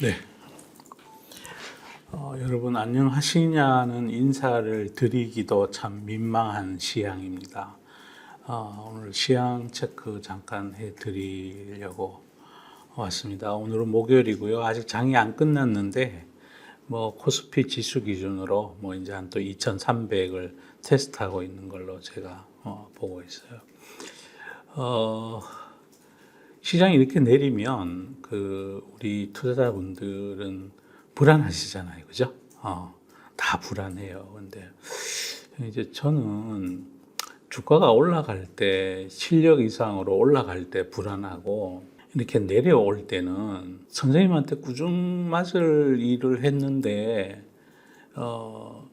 네. 어, 여러분 안녕하시냐는 인사를 드리기도 참 민망한 시향입니다. 어, 오늘 시향 체크 잠깐 해드리려고 왔습니다. 오늘은 목요일이고요. 아직 장이 안 끝났는데 뭐 코스피 지수 기준으로 뭐 이제 한 또 2,300을 테스트하고 있는 걸로 제가 어, 보고 있어요. 어, 시장이 이렇게 내리면 그 우리 투자자분들은 불안하시잖아요, 그죠? 어, 다 불안해요. 근데 이제 저는 주가가 올라갈 때 실력 이상으로 올라갈 때 불안하고 이렇게 내려올 때는 선생님한테 꾸중 맞을 일을 했는데 어,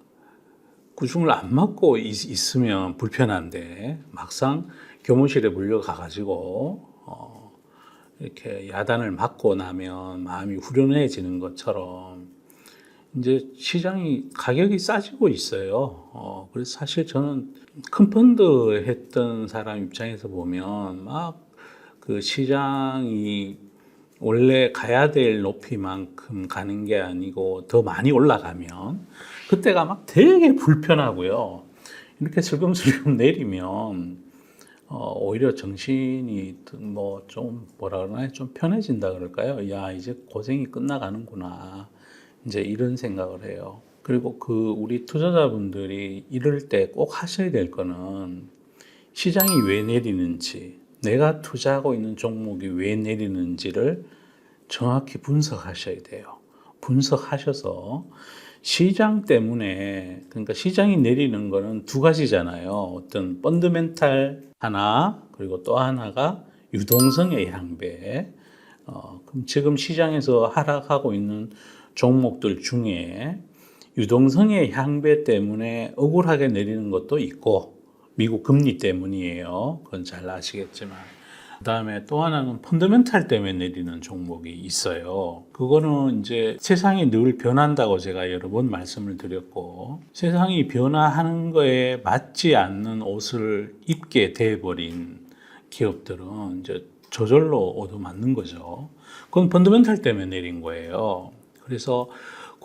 꾸중을 안 맞고 있, 으면 불편한데 막상 교무실에 물려가 가지고 어, 이렇게 야단을 맞고 나면 마음이 후련해지는 것처럼 이제 시장이 가격이 싸지고 있어요. 어, 그래서 사실 저는 큰 펀드 했던 사람 입장에서 보면 막 그 시장이 원래 가야 될 높이만큼 가는 게 아니고 더 많이 올라가면 그때가 막 되게 불편하고요. 이렇게 슬금슬금 내리면 어, 오히려 정신이 뭐 좀 뭐라 그러나요? 좀 편해진다 그럴까요? 야, 이제 고생이 끝나가는구나. 이제 이런 생각을 해요. 그리고 그 우리 투자자분들이 이럴 때 꼭 하셔야 될 거는 시장이 왜 내리는지, 내가 투자하고 있는 종목이 왜 내리는지를 정확히 분석하셔야 돼요. 분석하셔서 시장 때문에 그러니까 시장이 내리는 거는 두 가지잖아요. 어떤 펀드멘탈 하나 그리고 또 하나가 유동성의 향배. 어, 그럼 지금 시장에서 하락하고 있는 종목들 중에 유동성의 향배 때문에 억울하게 내리는 것도 있고 미국 금리 때문이에요. 그건 잘 아시겠지만. 그다음에 또 하나는 펀더멘탈 때문에 내리는 종목이 있어요. 그거는 이제 세상이 늘 변한다고 제가 여러 번 말씀을 드렸고 세상이 변화하는 거에 맞지 않는 옷을 입게 돼 버린 기업들은 이제 저절로 얻어맞는 거죠. 그건 펀더멘탈 때문에 내린 거예요. 그래서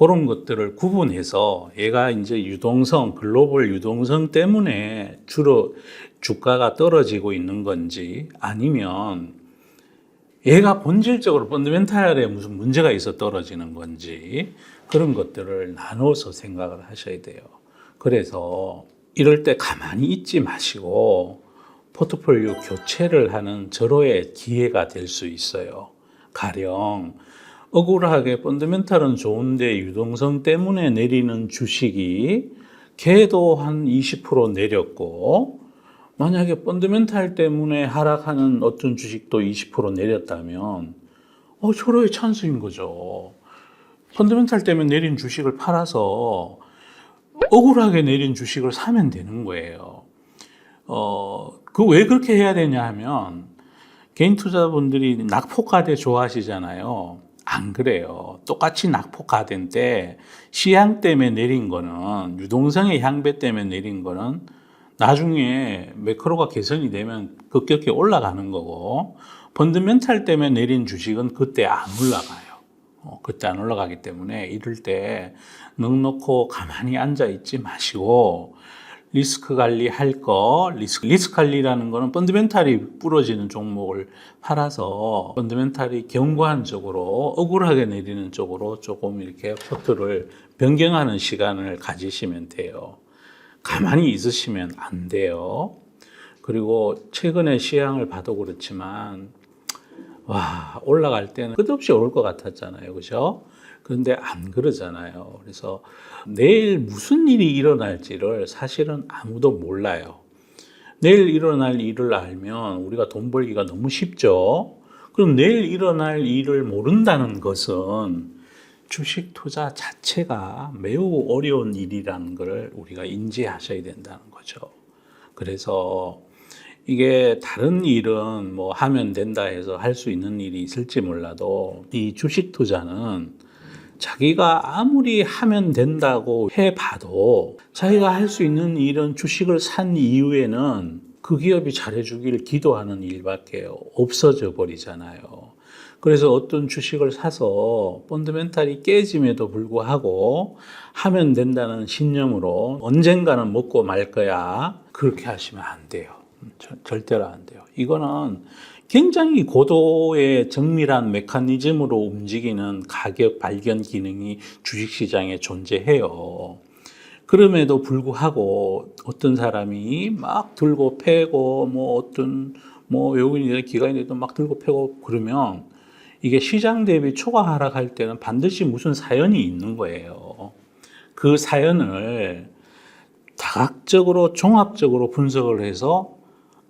그런 것들을 구분해서 얘가 이제 유동성, 글로벌 유동성 때문에 주로 주가가 떨어지고 있는 건지 아니면 얘가 본질적으로 펀드멘탈에 무슨 문제가 있어 떨어지는 건지 그런 것들을 나눠서 생각을 하셔야 돼요. 그래서 이럴 때 가만히 있지 마시고 포트폴리오 교체를 하는 절호의 기회가 될 수 있어요. 가령 억울하게 펀드멘탈은 좋은데 유동성 때문에 내리는 주식이 걔도 한 20% 내렸고 만약에 펀드멘탈 때문에 하락하는 어떤 주식도 20% 내렸다면 어, 절호의 찬스인 거죠. 펀드멘탈 때문에 내린 주식을 팔아서 억울하게 내린 주식을 사면 되는 거예요. 어, 그 왜 그렇게 해야 되냐 하면 개인 투자분들이 낙폭과대 좋아하시잖아요. 안 그래요. 똑같이 낙폭과대인 때 시향 때문에 내린 거는 유동성의 향배 때문에 내린 거는 나중에 매크로가 개선이 되면 급격히 올라가는 거고 펀드멘탈 때문에 내린 주식은 그때 안 올라가요. 어, 그때 안 올라가기 때문에 이럴 때 넉넉고 가만히 앉아 있지 마시고 리스크 관리 할 거, 리스크, 리스크 관리라는 거는 펀드멘탈이 부러지는 종목을 팔아서 펀드멘탈이 견고한 쪽으로 억울하게 내리는 쪽으로 조금 이렇게 포트를 변경하는 시간을 가지시면 돼요. 가만히 있으시면 안 돼요. 그리고 최근에 시향을 봐도 그렇지만 와 올라갈 때는 끝없이 오를 것 같았잖아요, 그죠? 그런데 안 그러잖아요. 그래서 내일 무슨 일이 일어날지를 사실은 아무도 몰라요. 내일 일어날 일을 알면 우리가 돈 벌기가 너무 쉽죠. 그럼 내일 일어날 일을 모른다는 것은 주식 투자 자체가 매우 어려운 일이라는 걸 우리가 인지하셔야 된다는 거죠. 그래서 이게 다른 일은 뭐 하면 된다 해서 할 수 있는 일이 있을지 몰라도 이 주식 투자는 자기가 아무리 하면 된다고 해봐도 자기가 할 수 있는 일은 주식을 산 이후에는 그 기업이 잘해주기를 기도하는 일밖에 없어져 버리잖아요. 그래서 어떤 주식을 사서 펀드멘탈이 깨짐에도 불구하고 하면 된다는 신념으로 언젠가는 먹고 말 거야. 그렇게 하시면 안 돼요. 절- 절대로 안 돼요. 이거는 굉장히 고도의 정밀한 메커니즘으로 움직이는 가격 발견 기능이 주식시장에 존재해요. 그럼에도 불구하고 어떤 사람이 막 들고 패고 뭐 어떤 뭐 외국인이나 기관이든 막 들고 패고 그러면 이게 시장 대비 초과 하락할 때는 반드시 무슨 사연이 있는 거예요. 그 사연을 다각적으로 종합적으로 분석을 해서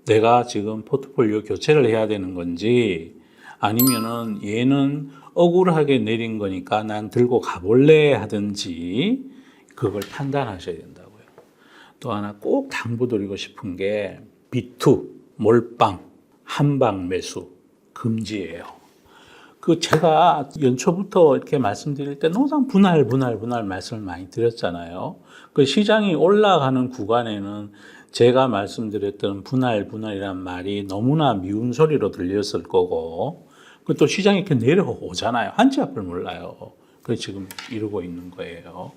내가 지금 포트폴리오 교체를 해야 되는 건지 아니면은 얘는 억울하게 내린 거니까 난 들고 가볼래 하든지 그걸 판단하셔야 된다고요. 또 하나 꼭 당부드리고 싶은 게 비투, 몰빵, 한방 매수 금지예요. 그 제가 연초부터 이렇게 말씀드릴 때 항상 분할 분할 분할 말씀을 많이 드렸잖아요. 그 시장이 올라가는 구간에는 제가 말씀드렸던 분할 분할이란 말이 너무나 미운 소리로 들렸을 거고 그또 시장이 이렇게 내려오잖아요. 한치 앞을 몰라요. 그 지금 이러고 있는 거예요.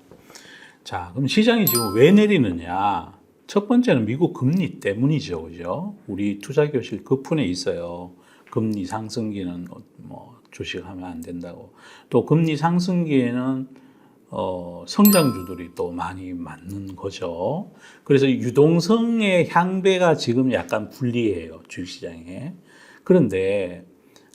자, 그럼 시장이 지금 왜 내리느냐? 첫 번째는 미국 금리 때문이죠, 그죠? 우리 투자 교실 급분에 있어요. 금리 상승기는 뭐 주식하면 안 된다고. 또 금리 상승기에는 어, 성장주들이 또 많이 맞는 거죠. 그래서 유동성의 향배가 지금 약간 불리해요, 주식시장에. 그런데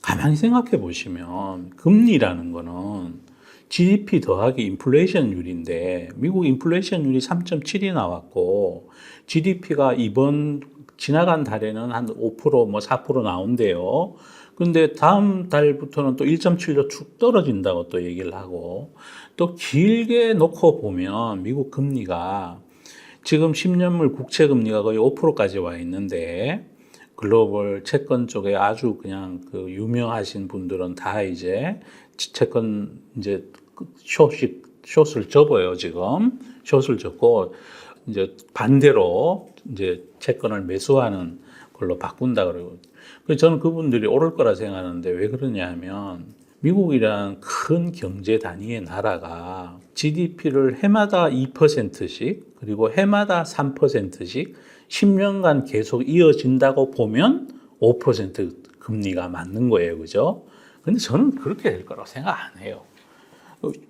가만히 생각해 보시면 금리라는 거는 GDP 더하기 인플레이션율인데 미국 인플레이션율이 3.7이 나왔고 GDP가 이번 지나간 달에는 한 5%뭐 4% 나온대요. 근데 다음 달부터는 또 1.7로 축 떨어진다고 또 얘기를 하고 또 길게 놓고 보면 미국 금리가 지금 10년물 국채 금리가 거의 5%까지 와 있는데 글로벌 채권 쪽에 아주 그냥 그 유명하신 분들은 다 이제 채권 이제 숏이 숏을 접어요 지금. 숏을 접고 이제 반대로 이제 채권을 매수하는 걸로 바꾼다 그러고 저는 그분들이 오를 거라 생각하는데 왜 그러냐면 미국이란 큰 경제 단위의 나라가 GDP를 해마다 2%씩 그리고 해마다 3%씩 10년간 계속 이어진다고 보면 5% 금리가 맞는 거예요. 그죠? 근데 저는 그렇게 될 거라고 생각 안 해요.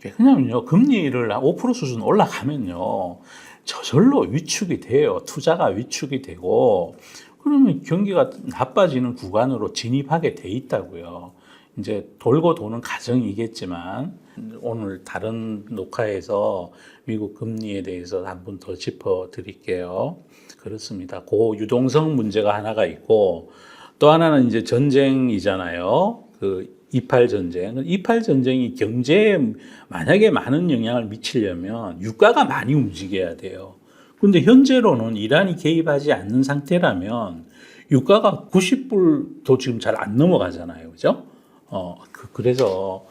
왜냐면요, 금리를 5% 수준 올라가면요, 저절로 위축이 돼요. 투자가 위축이 되고, 그러면 경기가 나빠지는 구간으로 진입하게 돼 있다고요. 이제 돌고 도는 과정이겠지만, 오늘 다른 녹화에서 미국 금리에 대해서 한 번 더 짚어 드릴게요. 그렇습니다. 고 유동성 문제가 하나가 있고, 또 하나는 이제 전쟁이잖아요. 그 이팔 전쟁. 이팔 전쟁이 경제에 만약에 많은 영향을 미치려면 유가가 많이 움직여야 돼요. 근데 현재로는 이란이 개입하지 않는 상태라면 유가가 90불도 지금 잘 안 넘어가잖아요. 그죠? 어, 그, 래서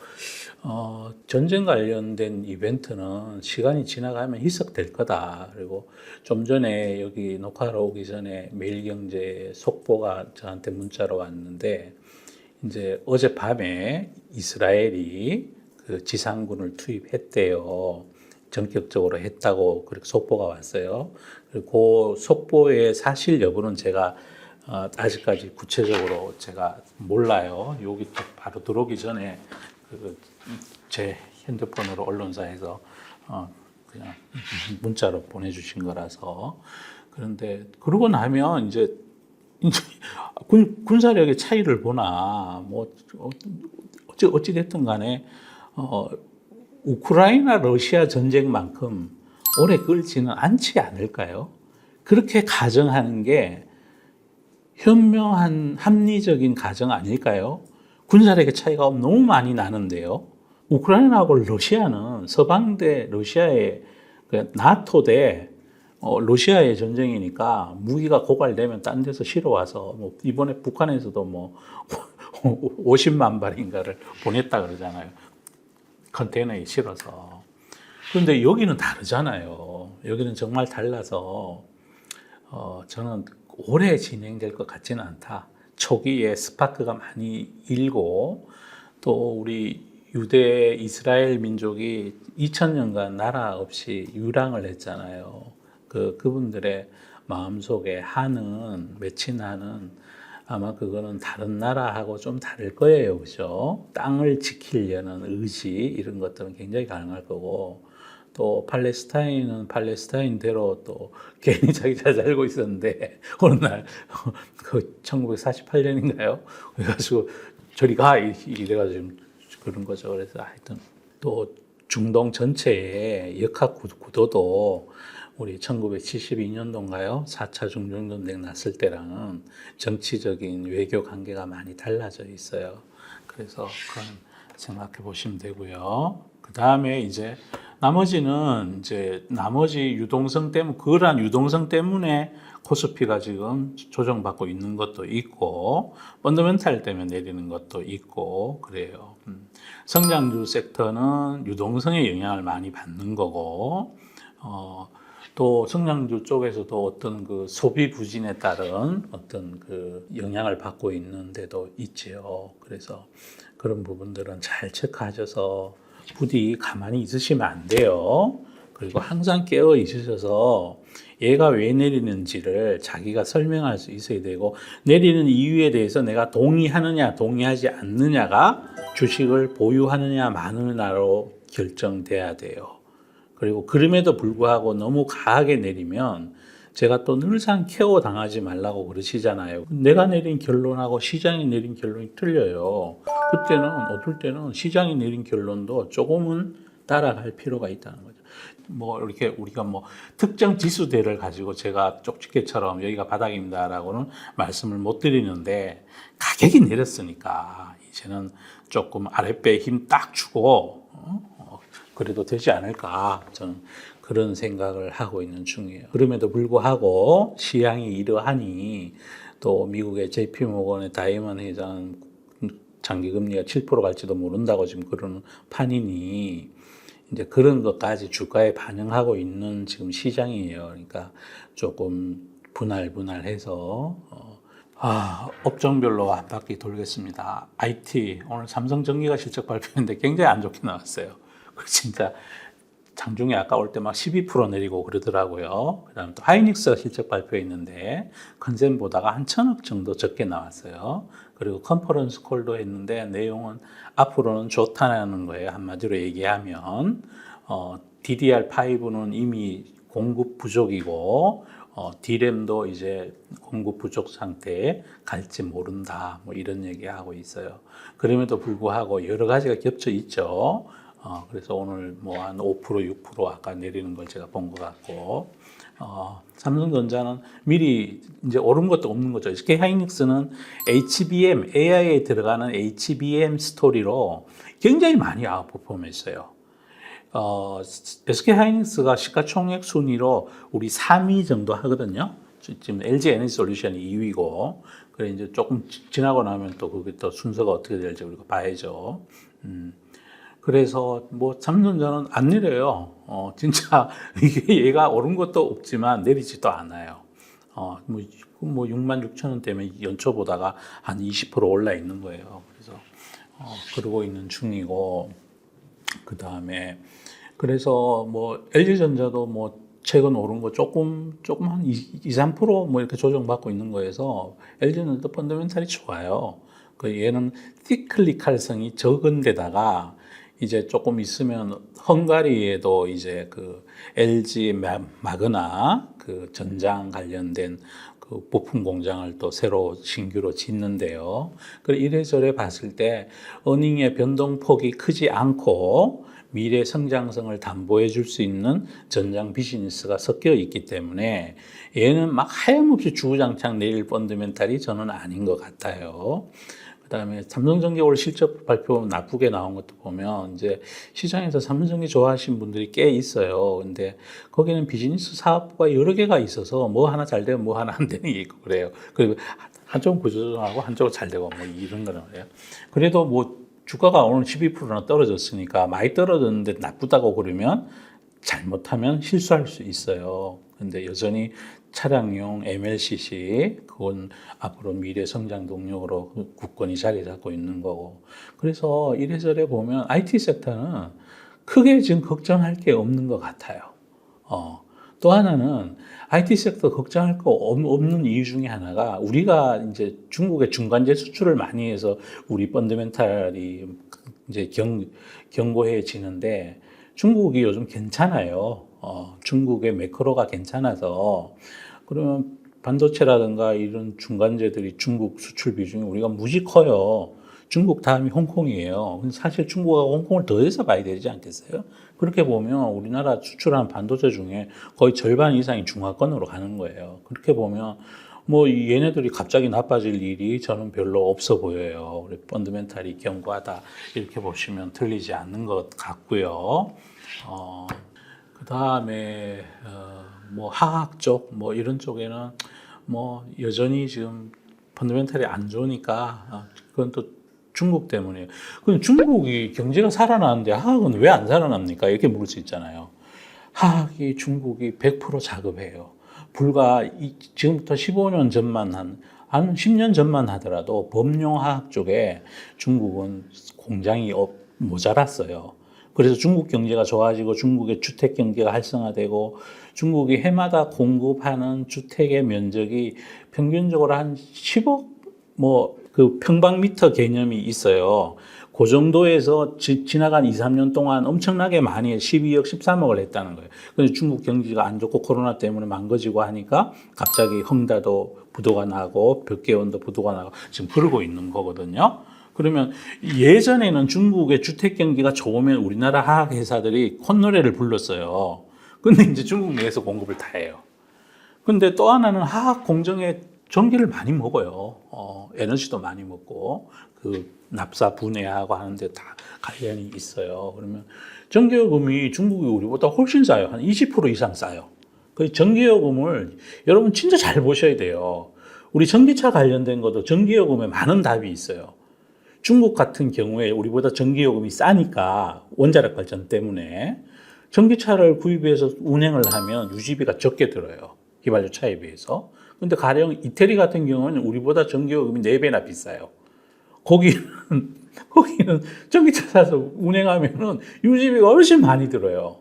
어, 전쟁 관련된 이벤트는 시간이 지나가면 희석될 거다. 그리고 좀 전에 여기 녹화하러 오기 전에 매일경제 속보가 저한테 문자로 왔는데 이제 어젯밤에 이스라엘이 그 지상군을 투입했대요. 전격적으로 했다고 그렇게 속보가 왔어요. 그리고 그 속보의 사실 여부는 제가 어, 아직까지 구체적으로 제가 몰라요. 여기 또 바로 들어오기 전에 그제 핸드폰으로 언론사에서 어, 그냥 문자로 보내주신 거라서 그런데 그러고 나면 이제 군, 군사력의 차이를 보나 뭐 어찌 어찌 됐든 간에 어, 우크라이나 러시아 전쟁만큼 오래 끌지는 않지 않을까요? 그렇게 가정하는 게 현명한 합리적인 가정 아닐까요? 군사력의 차이가 너무 많이 나는데요. 우크라이나하고 러시아는 서방 대 러시아의 그 나토 대 어, 러시아의 전쟁이니까 무기가 고갈되면 딴 데서 실어 와서 뭐 이번에 북한에서도 뭐 50만 발인가를 보냈다 그러잖아요. 컨테이너에 실어서. 그런데 여기는 다르잖아요. 여기는 정말 달라서 어, 저는 오래 진행될 것 같지는 않다. 초기에 스파크가 많이 일고 또 우리 유대 이스라엘 민족이 2000년간 나라 없이 유랑을 했잖아요. 그 그분들의 마음속에 한은 맺힌 한은 아마 그거는 다른 나라하고 좀 다를 거예요. 그죠? 땅을 지키려는 의지 이런 것들은 굉장히 가능할 거고 또 팔레스타인은 팔레스타인대로 또 괜히 자기 잘 살고 있었는데 어느 날그 1948년인가요? 그래가지고 저리 가 이- 이래가지고 그런 거죠. 그래서 하여튼 또 중동 전체의 역학 구- 구도도 우리 1972년도인가요? 4차 중동전쟁 났을 때랑은 정치적인 외교 관계가 많이 달라져 있어요. 그래서 그건 생각해 보시면 되고요. 그 다음에 이제 나머지는 이제 나머지 유동성 때문에 그러한 유동성 때문에 코스피가 지금 조정받고 있는 것도 있고 펀더멘탈 때문에 내리는 것도 있고 그래요. 음. 성장주 섹터는 유동성의 영향을 많이 받는 거고 어, 또 성장주 쪽에서도 어떤 그 소비 부진에 따른 어떤 그 영향을 받고 있는 데도 있지요. 그래서 그런 부분들은 잘 체크하셔서 부디 가만히 있으시면 안 돼요. 그리고 항상 깨어 있으셔서 얘가 왜 내리는지를 자기가 설명할 수 있어야 되고 내리는 이유에 대해서 내가 동의하느냐 동의하지 않느냐가 주식을 보유하느냐 마느냐로 결정돼야 돼요. 그리고 그럼에도 불구하고 너무 강하게 내리면 제가 또 늘상 케어 당하지 말라고 그러시잖아요. 내가 내린 결론하고 시장이 내린 결론이 틀려요. 그때는 어떨 때는 시장이 내린 결론도 조금은 따라갈 필요가 있다는 거죠. 뭐 이렇게 우리가 뭐 특정 지수대를 가지고 제가 쪽집게처럼 여기가 바닥입니다라고는 말씀을 못 드리는데 가격이 내렸으니까 이제는 조금 아랫배에 힘 딱 주고 어? 그래도 되지 않을까 저는 그런 생각을 하고 있는 중이에요. 그럼에도 불구하고 시향이 이러하니 또 미국의 JP 모건의 다이먼 회장 장기 금리가 7% 갈지도 모른다고 지금 그러는 판이니 이제 그런 것까지 주가에 반영하고 있는 지금 시장이에요. 그러니까 조금 분할 분할해서 어, 아, 업종별로 한 바퀴 돌겠습니다. IT 오늘 삼성전기가 실적 발표했는데 굉장히 안 좋게 나왔어요. 그 진짜 장중에 아까 올 때 막 12% 내리고 그러더라고요. 그 다음 또 하이닉스가 실적 발표했는데 컨센보다가 한 천억 정도 적게 나왔어요. 그리고 컨퍼런스 콜도 했는데 내용은 앞으로는 좋다는 거예요. 한마디로 얘기하면 어, DDR5는 이미 공급 부족이고 어, D램도 이제 공급 부족 상태에 갈지 모른다. 뭐 이런 얘기하고 있어요. 그럼에도 불구하고 여러 가지가 겹쳐 있죠. 어, 그래서 오늘 뭐 한 5% 6% 아까 내리는 걸 제가 본 것 같고 어, 삼성전자는 미리 이제 오른 것도 없는 거죠. SK 하이닉스는 HBM AI에 들어가는 HBM 스토리로 굉장히 많이 아웃퍼폼했어요. 어, SK 하이닉스가 시가총액 순위로 우리 3위 정도 하거든요. 지금 LG 에너지 솔루션이 2위고, 그래 이제 조금 지- 지나고 나면 또 그게 또 순서가 어떻게 될지 우리가 봐야죠. 음. 그래서 뭐 삼성전자는 안 내려요. 어, 진짜 이게 얘가 오른 것도 없지만 내리지도 않아요. 어, 뭐, 뭐 6만 6천 원 때문에 연초 보다가 한 20% 올라 있는 거예요. 그래서 어, 그러고 있는 중이고, 그 다음에 그래서 뭐 LG전자도 뭐 최근 오른 거 조금 조금 한 2, 3%뭐 이렇게 조정받고 있는 거에서 LG는 또 펀더멘탈이 좋아요. 그 얘는 시클리칼성이 적은 데다가 이제 조금 있으면 헝가리에도 이제 그 LG 마- 마그나 그 전장 관련된 그 부품 공장을 또 새로 신규로 짓는데요. 그 이래저래 봤을 때 어닝의 변동폭이 크지 않고 미래 성장성을 담보해 줄 수 있는 전장 비즈니스가 섞여 있기 때문에 얘는 막 하염없이 주구장창 내릴 펀드멘탈이 저는 아닌 것 같아요. 그다음에 삼성전기 올 실적 발표 나쁘게 나온 것도 보면 이제 시장에서 삼성전기 좋아하시는 분들이 꽤 있어요. 근데 거기는 비즈니스 사업부가 여러 개가 있어서 뭐 하나 잘 되고 뭐 하나 안 되는 게 있고 그래요. 그리고 한쪽은 구조조정하고 한쪽은 잘 되고 뭐 이런 거는 그래요. 그래도 뭐 주가가 오늘 12%나 떨어졌으니까 많이 떨어졌는데 나쁘다고 그러면 잘못하면 실수할 수 있어요. 근데 여전히 차량용 MLCC 그건 앞으로 미래 성장 동력으로 그 국권이 자리 잡고 있는 거고. 그래서 이래저래 보면 IT 섹터는 크게 지금 걱정할 게 없는 것 같아요. 어. 또 하나는 IT 섹터 걱정할 거 없- 없는 이유 중에 하나가 우리가 이제 중국에 중간재 수출을 많이 해서 우리 펀더멘탈이 이제 경, 견고해지는데 중국이 요즘 괜찮아요. 어, 중국의 매크로가 괜찮아서 그러면 반도체라든가 이런 중간재들이 중국 수출 비중이 우리가 무지 커요. 중국 다음이 홍콩이에요. 사실 중국하고 홍콩을 더해서 봐야 되지 않겠어요? 그렇게 보면 우리나라 수출하는 반도체 중에 거의 절반 이상이 중화권으로 가는 거예요. 그렇게 보면 뭐 얘네들이 갑자기 나빠질 일이 저는 별로 없어 보여요. 우리 펀드멘탈이 견고하다 이렇게 보시면 틀리지 않는 것 같고요. 어, 그 다음에 어, 뭐 화학 쪽 뭐 이런 쪽에는 뭐 여전히 지금 펀드멘탈이 안 좋으니까 어, 그건 또 중국 때문이에요. 그럼 중국이 경제가 살아나는데 화학은 왜 안 살아납니까? 이렇게 물을 수 있잖아요. 화학이 중국이 100% 자급해요. 불과 이, 지금부터 15년 전만 한, 한 10년 전만 하더라도 범용 화학 쪽에 중국은 공장이 없, 모자랐어요. 그래서 중국 경제가 좋아지고 중국의 주택 경제가 활성화되고 중국이 해마다 공급하는 주택의 면적이 평균적으로 한 10억 뭐 그 평방미터 개념이 있어요. 그 정도에서 지, 지나간 2, 3년 동안 엄청나게 많이 12억, 13억을 했다는 거예요. 근데 중국 경기가 안 좋고 코로나 때문에 망가지고 하니까 갑자기 헝다도 부도가 나고 벽계원도 부도가 나고 지금 그러고 있는 거거든요. 그러면 예전에는 중국의 주택 경기가 좋으면 우리나라 화학 회사들이 콧노래를 불렀어요. 근데 이제 중국 내에서 공급을 다 해요. 근데 또 하나는 화학 공정에 전기를 많이 먹어요. 어, 에너지도 많이 먹고 그 납사 분해하고 하는데 다 관련이 있어요. 그러면 전기요금이 중국이 우리보다 훨씬 싸요. 한 20% 이상 싸요. 그 전기요금을 여러분 진짜 잘 보셔야 돼요. 우리 전기차 관련된 것도 전기요금에 많은 답이 있어요. 중국 같은 경우에 우리보다 전기요금이 싸니까 원자력 발전 때문에 전기차를 구입해서 운행을 하면 유지비가 적게 들어요. 휘발유 차에 비해서. 근데 가령 이태리 같은 경우는 우리보다 전기요금이 4배나 비싸요. 거기는, 거기는 전기차 사서 운행하면은 유지비가 훨씬 많이 들어요.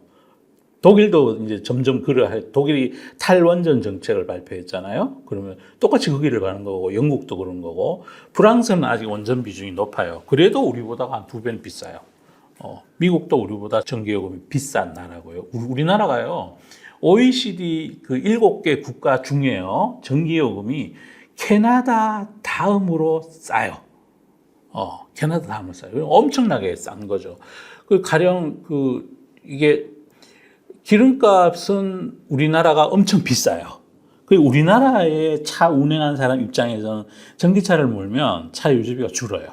독일도 이제 점점 그러 독일이 탈원전 정책을 발표했잖아요. 그러면 똑같이 그 길을 가는 거고 영국도 그런 거고 프랑스는 아직 원전 비중이 높아요. 그래도 우리보다 한 두 배는 비싸요. 어, 미국도 우리보다 전기요금이 비싼 나라고요. 우리- 우리나라가요. OECD 그 일곱 개 국가 중에요. 전기요금이 캐나다 다음으로 싸요. 어, 캐나다 다음으로 싸요. 엄청나게 싼 거죠. 그 가령 그 이게 기름값은 우리나라가 엄청 비싸요. 그 우리나라에 차 운행하는 사람 입장에서는 전기차를 몰면 차 유지비가 줄어요.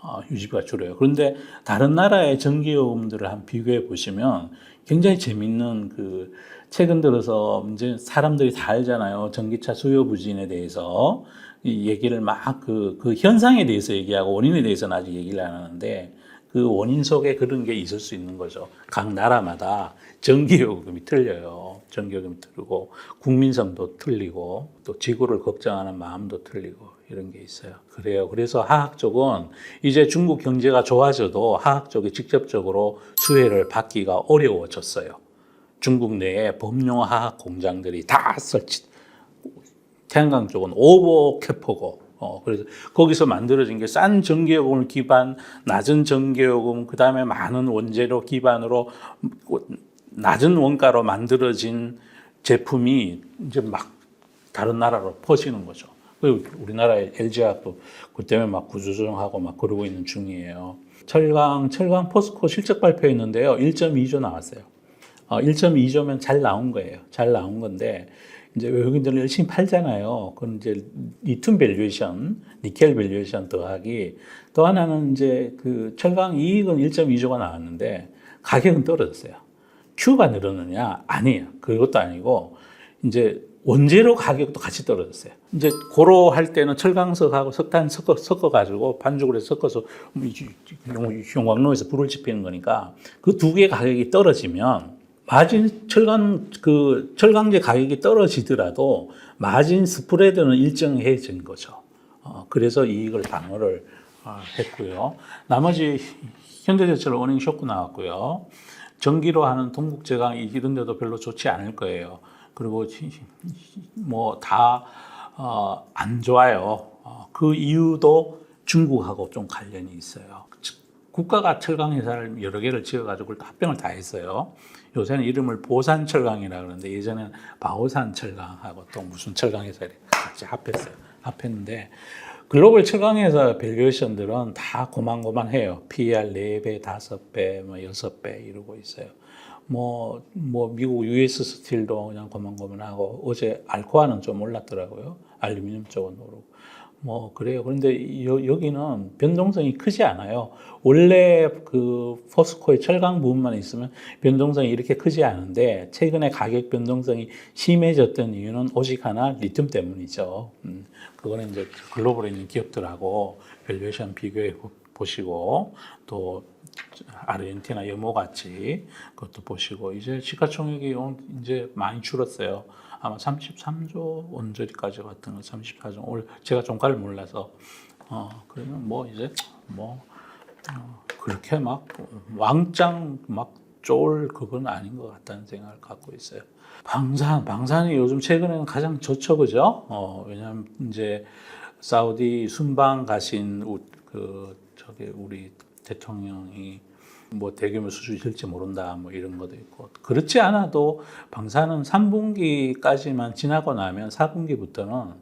어, 유지비가 줄어요. 그런데 다른 나라의 전기요금들을 한번 비교해 보시면 굉장히 재밌는 그 최근 들어서 이제 사람들이 다 알잖아요. 전기차 수요 부진에 대해서 이 얘기를 막 그 그 현상에 대해서 얘기하고 원인에 대해서는 아직 얘기를 안 하는데 그 원인 속에 그런 게 있을 수 있는 거죠. 각 나라마다 전기요금이 틀려요. 전기요금이 틀리고 국민성도 틀리고 또 지구를 걱정하는 마음도 틀리고 이런 게 있어요. 그래요. 그래서 화학 쪽은 이제 중국 경제가 좋아져도 화학 쪽이 직접적으로 수혜를 받기가 어려워졌어요. 중국 내에 범용 화학 공장들이 다 설치. 태양광 쪽은 오버 캐포고. 어, 그래서 거기서 만들어진 게 싼 전기요금을 기반, 낮은 전기요금, 그 다음에 많은 원재료 기반으로 낮은 원가로 만들어진 제품이 이제 막 다른 나라로 퍼지는 거죠. 그리고 우리나라의 LG화학도 그 때문에 막 구조조정하고 막 그러고 있는 중이에요. 철강, 철강 포스코 실적 발표했는데요. 1.2조 나왔어요. 어, 1.2조면 잘 나온 거예요. 잘 나온 건데, 이제 외국인들은 열심히 팔잖아요. 그건 이제 리튬 밸류에이션, 니켈 밸류에이션 더하기, 또 하나는 이제 그 철강 이익은 1.2조가 나왔는데, 가격은 떨어졌어요. Q가 늘었느냐? 아니에요. 그것도 아니고, 이제 원재료 가격도 같이 떨어졌어요. 이제 고로 할 때는 철강석하고 석탄 섞어, 섞어가지고 반죽을 해서 섞어서 뭐 용- 용광로에서 불을 지피는 거니까 그 두개 가격이 떨어지면 마진 철강 그 철강제 가격이 떨어지더라도 마진 스프레드는 일정해진 거죠. 어, 그래서 이익을 방어를 어, 했고요. 나머지 현대제철 어닝 쇼크 나왔고요. 전기로 하는 동국제강 이런 데도 별로 좋지 않을 거예요. 그리고 뭐다 어, 안 좋아요. 어, 그 이유도 중국하고 좀 관련이 있어요. 국가가 철강 회사를 여러 개를 지어가지고 다 합병을 다 했어요. 요새는 이름을 보산철강이라 그러는데 예전에는 바오산철강하고 또 무슨 철강 회사를 같이 합했어요. 합했는데 글로벌 철강 회사 밸류에이션들은 다 고만고만해요. PER 4배, 5배, 뭐 6배 이러고 있어요. 뭐, 뭐, 미국 US 스틸도 그냥 고만고만하고, 어제 알코아는 좀 올랐더라고요. 알루미늄 쪽은 오르고. 뭐, 그래요. 그런데 여, 여기는 변동성이 크지 않아요. 원래 그 포스코의 철강 부분만 있으면 변동성이 이렇게 크지 않은데, 최근에 가격 변동성이 심해졌던 이유는 오직 하나 리튬 때문이죠. 음, 그거는 이제 글로벌에 있는 기업들하고 밸류에이션 비교해 보시고, 또 아르헨티나 여모 같이 그것도 보시고 이제 시가총액이 이제 많이 줄었어요. 아마 33조 원저리까지 갔던 거 34조. 오늘 제가 종가를 몰라서 어 그러면 뭐 이제 뭐 어, 그렇게 막 왕창 막쫄 그건 아닌 것 같다는 생각을 갖고 있어요. 방산, 방산이 요즘 최근에는 가장 좋죠, 그죠? 어, 왜냐하면 이제 사우디 순방 가신 우- 그 저기 우리 대통령이 뭐 대규모 수주실지 모른다 뭐 이런 것도 있고 그렇지 않아도 방사는 3분기까지만 지나고 나면 4분기부터는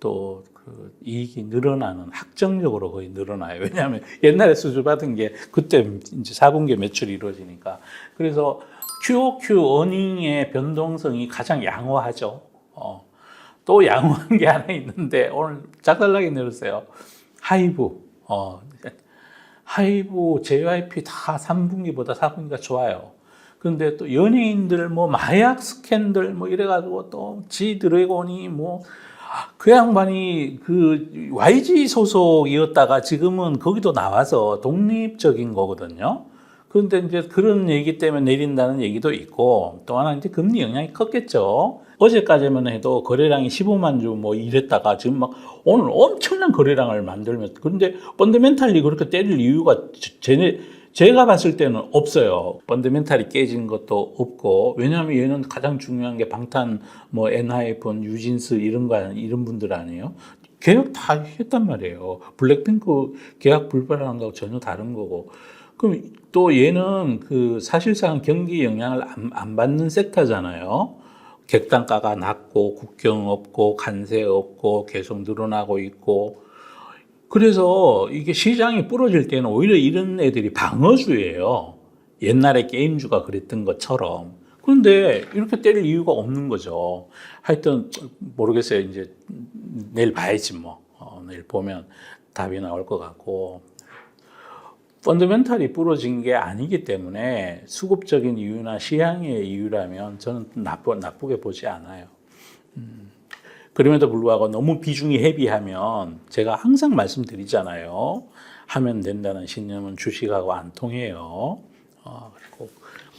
또 그 이익이 늘어나는 확정적으로 거의 늘어나요. 왜냐하면 옛날에 수주 받은 게 그때 이제 4분기 매출이 이루어지니까 그래서 QOQ 어닝의 변동성이 가장 양호하죠. 어. 또 양호한 게 하나 있는데 오늘 짝달라게 내렸어요. 하이브. 어, 하이브, JYP 다 3분기보다 4분기가 좋아요. 근데 또 연예인들 뭐 마약 스캔들 뭐 이래가지고 또 지 드래곤이 뭐 그 양반이 그 YG 소속이었다가 지금은 거기도 나와서 독립적인 거거든요. 그런데 이제 그런 얘기 때문에 내린다는 얘기도 있고 또 하나 이제 금리 영향이 컸겠죠. 어제까지만 해도 거래량이 15만 주 뭐 이랬다가 지금 막 오늘 엄청난 거래량을 만들면서 그런데 펀더멘탈리 그렇게 때릴 이유가 제, 제가 봤을 때는 없어요. 펀더멘탈이 깨진 것도 없고 왜냐하면 얘는 가장 중요한 게 방탄 뭐 엔하이픈 유진스 이런 거 이런 분들 아니에요. 계약 다 했단 말이에요. 블랙핑크 계약 불발한 거하고 전혀 다른 거고. 그럼 또 얘는 그 사실상 경기 영향을 안, 안 받는 섹터잖아요. 객단가가 낮고 국경 없고 관세 없고 계속 늘어나고 있고 그래서 이게 시장이 부러질 때는 오히려 이런 애들이 방어주예요. 옛날에 게임주가 그랬던 것처럼. 그런데 이렇게 때릴 이유가 없는 거죠. 하여튼 모르겠어요. 이제 내일 봐야지 뭐. 어, 내일 보면 답이 나올 것 같고. 펀더멘탈이 부러진 게 아니기 때문에 수급적인 이유나 시향의 이유라면 저는 나쁘, 나쁘게 보지 않아요. 음, 그럼에도 불구하고 너무 비중이 헤비하면 제가 항상 말씀드리잖아요. 하면 된다는 신념은 주식하고 안 통해요. 어, 꼭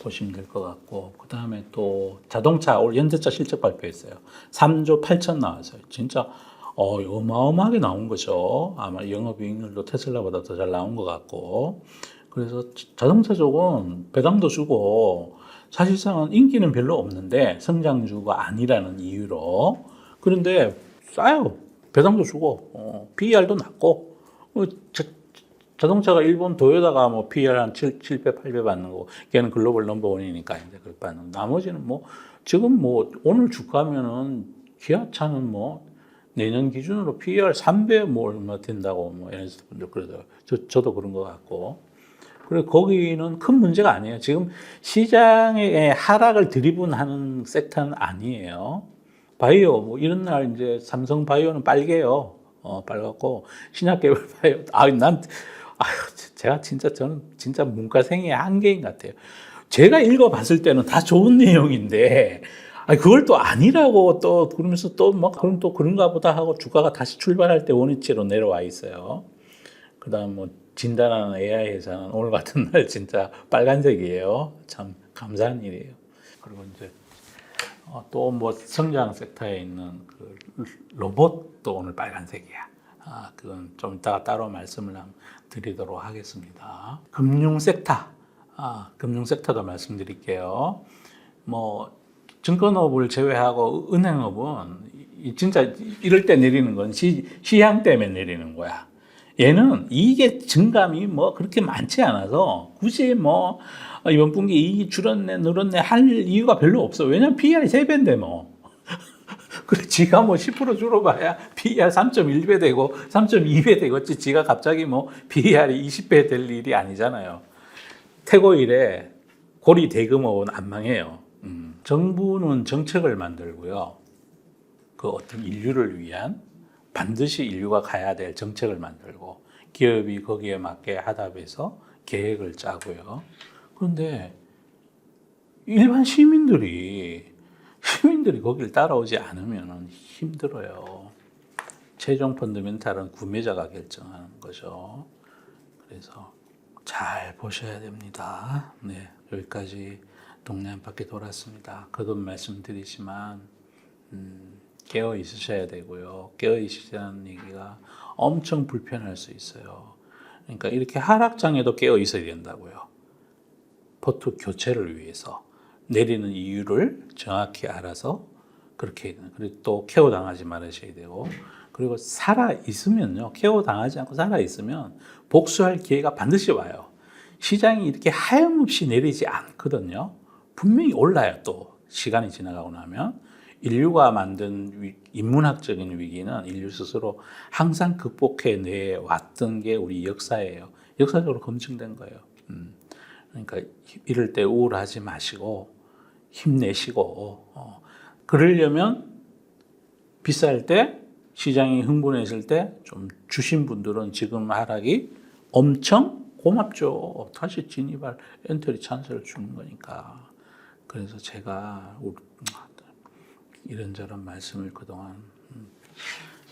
보시면 될 것 같고 그 다음에 또 자동차 올 현대차 실적 발표했어요. 3조 8천 나왔어요. 진짜 어, 어마어마하게 나온 거죠. 아마 영업이익률도 테슬라보다 더 잘 나온 것 같고. 그래서 자동차 쪽은 배당도 주고 사실상은 인기는 별로 없는데 성장주가 아니라는 이유로 그런데 싸요. 배당도 주고 어, PER도 낮고 어, 자, 자동차가 일본 도요다가 뭐 PER 한 7, 7배, 8배 받는 거고 걔는 글로벌 넘버원이니까 이제 그렇게 받는 거. 나머지는 뭐 지금 뭐 오늘 주가면은 기아차는 뭐 내년 기준으로 PER 3배 뭐 얼마 된다고 뭐 에너지 분들 그러더라고요. 저, 저도 그런 것 같고. 그리고 거기는 큰 문제가 아니에요. 지금 시장의 하락을 드리븐하는 섹터는 아니에요. 바이오 뭐 이런 날 이제 삼성 바이오는 빨개요. 어, 빨갛고 신약 개발 바이오 아난 아유 제가 진짜 저는 진짜 문과생의 한계인 것 같아요. 제가 읽어봤을 때는 다 좋은 내용인데 아니 그걸 또 아니라고 또 그러면서 또막 그럼 또 그런가 보다 하고 주가가 다시 출발할 때 원위치로 내려와 있어요. 그다음 뭐 진단하는 AI 회사는 오늘 같은 날 진짜 빨간색이에요. 참 감사한 일이에요. 그리고 이제 어, 또뭐 성장 섹터에 있는 그 로봇도 오늘 빨간색이야. 아, 그건 좀 이따가 따로 말씀을 드리도록 하겠습니다. 금융 섹터, 아, 금융 섹터도 말씀드릴게요. 뭐 증권업을 제외하고 은행업은 이- 진짜 이럴 때 내리는 건 시, 시향 때문에 내리는 거야. 얘는 이게 증감이 뭐 그렇게 많지 않아서 굳이 뭐 어, 이번 분기 이익이 줄었네 늘었네 할 이유가 별로 없어. 왜냐면 PR이 3배인데 뭐. 그래 지가 뭐 10% 줄어봐야 PER 3.1배 되고 3.2배 되겠지. 지가 갑자기 뭐 PER이 20배 될 일이 아니잖아요. 태고일에 고리 대금업은 안 망해요. 음. 정부는 정책을 만들고요. 그 어떤 인류를 위한 반드시 인류가 가야 될 정책을 만들고 기업이 거기에 맞게 하답해서 계획을 짜고요. 그런데 일반 시민들이 시민들이 거기를 따라오지 않으면 힘들어요. 최종 펀드멘탈은 구매자가 결정하는 거죠. 그래서 잘 보셔야 됩니다. 네, 여기까지 동네 한 바퀴 돌았습니다. 거듭 말씀드리지만 음, 깨어 있으셔야 되고요. 깨어 있으시다는 얘기가 엄청 불편할 수 있어요. 그러니까 이렇게 하락장에도 깨어 있어야 된다고요. 포트 교체를 위해서 내리는 이유를 정확히 알아서 그렇게 그리고 또 케어 당하지 말으셔야 되고 그리고 살아 있으면요 케어 당하지 않고 살아 있으면 복수할 기회가 반드시 와요. 시장이 이렇게 하염없이 내리지 않거든요. 분명히 올라요 또 시간이 지나가고 나면 인류가 만든 위- 인문학적인 위기는 인류 스스로 항상 극복해 내 왔던 게 우리 역사예요. 역사적으로 검증된 거예요. 음. 그러니까 이럴 때 우울하지 마시고 힘내시고 어. 그러려면 비쌀 때 시장이 흥분했을 때 좀 주신 분들은 지금 하락이 엄청 고맙죠. 다시 진입할 엔트리 찬스를 주는 거니까. 그래서 제가 우- 이런저런 말씀을 그동안 음,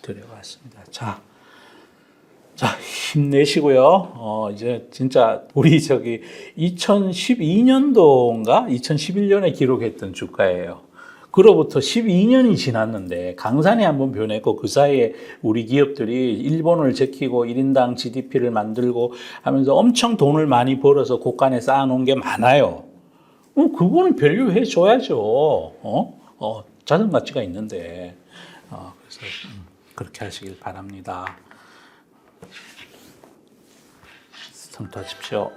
드려왔습니다. 자, 자 힘내시고요. 어, 이제 진짜 우리 저기 2012년도인가 2011년에 기록했던 주가예요. 그로부터 12년이 지났는데 강산이 한번 변했고 그 사이에 우리 기업들이 일본을 제키고 1인당 GDP를 만들고 하면서 엄청 돈을 많이 벌어서 곳간에 쌓아놓은 게 많아요. 어, 그거는 밸류해 줘야죠. 어? 어, 자산 가치가 있는데. 어, 그래서 음, 그렇게 하시길 바랍니다. 성투하십시오.